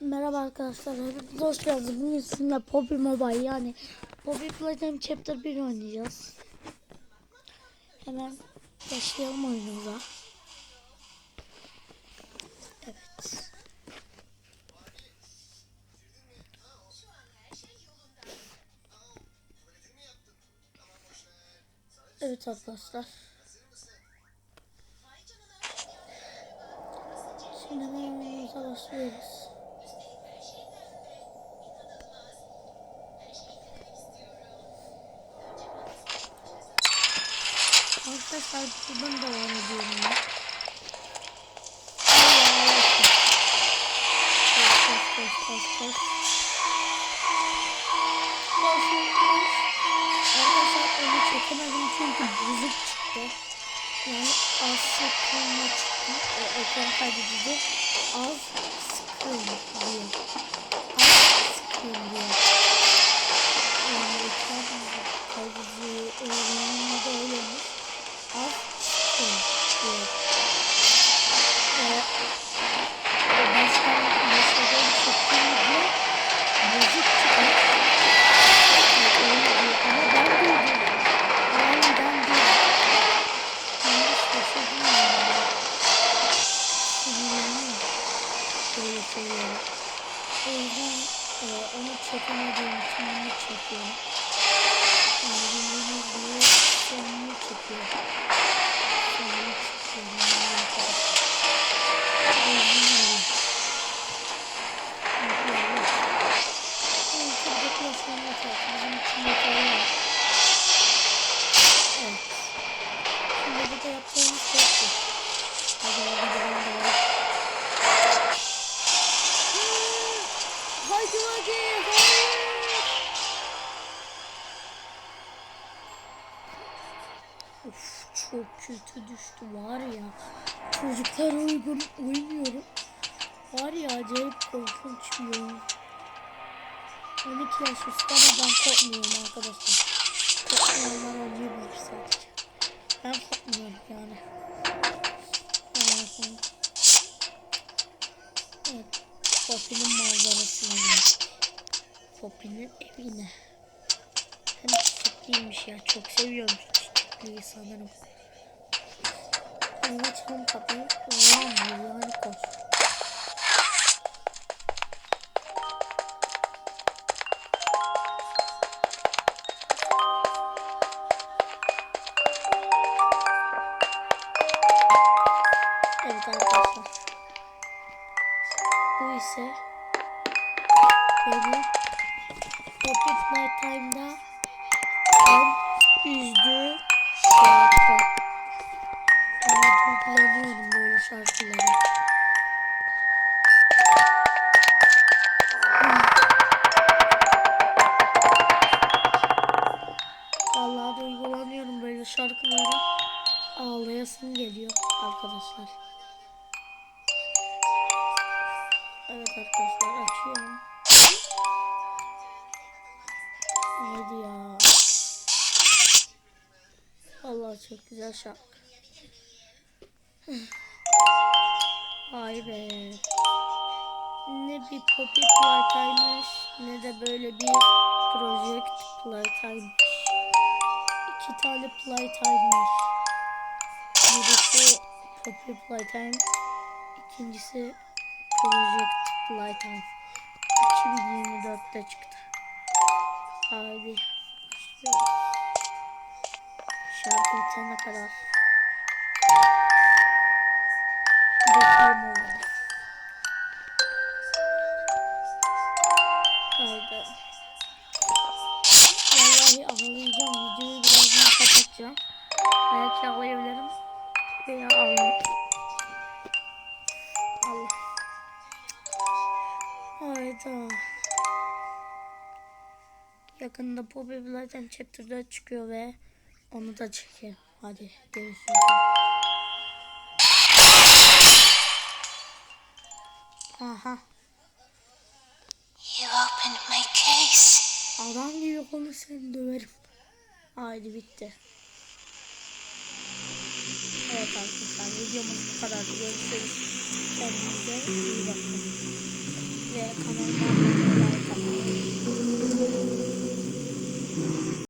Merhaba arkadaşlar, hepiniz hoş geldiniz. Bugün sizinle Poppy Mobile yani Poppy Playtime Chapter 1 oynayacağız. Hemen başlayalım oyunumuza. Evet. Evet arkadaşlar. Şimdi hemen oyunumuza başlıyoruz. Arkadaşlar buradan devam ediyorum ben. Koş koş koş koş koş. Arkadaşlar onu çekemedim çünkü bozuk çıktı. Yani az sıkılma çıktı. O ekran kaydedici az sıkılma diyor. Az sıkılma Böyle şeyleri. O yüzden e, onu çekemediğim için onu çekiyorum. Yani bildiğiniz gibi sonunu çekiyorum. Sonunu çekiyorum. Yani. O yüzden öyle. Yapıyorum. Evet, çok depresyon yeter. Bizim için yeterli. Evet. Şimdi burada yaptığımız şey çok kötü düştü var ya. Çocuklar uygun uymuyorum. Var ya acayip korkunç bir oyun. 12 yaş üstü ama ben korkmuyorum arkadaşlar. Korkmayanlar oynayabilir sadece. Ben korkmuyorum yani. Sonra. Evet. Poppy'nin manzarasına geldik. Poppy'nin evine. Hem çiçekliymiş ya. Çok seviyorum şu çiçekliği sanırım. Onu açalım kapıyı. Ulan yani koş. Evet arkadaşlar. Bu ise beni Poppy Playtime'da en üzdüğü şarkı. Yani duygulanıyorum böyle şarkılara. Vallahi duygulanıyorum böyle şarkılara. Ağlayasım geliyor arkadaşlar. Evet arkadaşlar açıyorum. Haydi ya. Vallahi çok güzel şarkı. Vay be. Ne bir Poppy Playtime'mış ne de böyle bir Project Playtime'mış. İki tane Playtime'mış. Birisi Poppy Playtime, ikincisi Project Playtime. 2024'te çıktı. Haydi. Şarkı bitene kadar bekliyorum oğlum. Haydi. Vallahi ağlayacağım. Videoyu birazdan kapatacağım. Belki ağlayabilirim. Veya ağlayayım. Hayda. Yakında Poppy Blood'dan Chapter 4 çıkıyor ve onu da çekelim. Hadi görüşürüz. Aha. You opened my case. Adam gibi konuş seni döverim. Haydi bitti. Evet arkadaşlar videomuz bu kadar. Görüşürüz. Kendinize iyi bakın. Ve kanalıma abone olmayı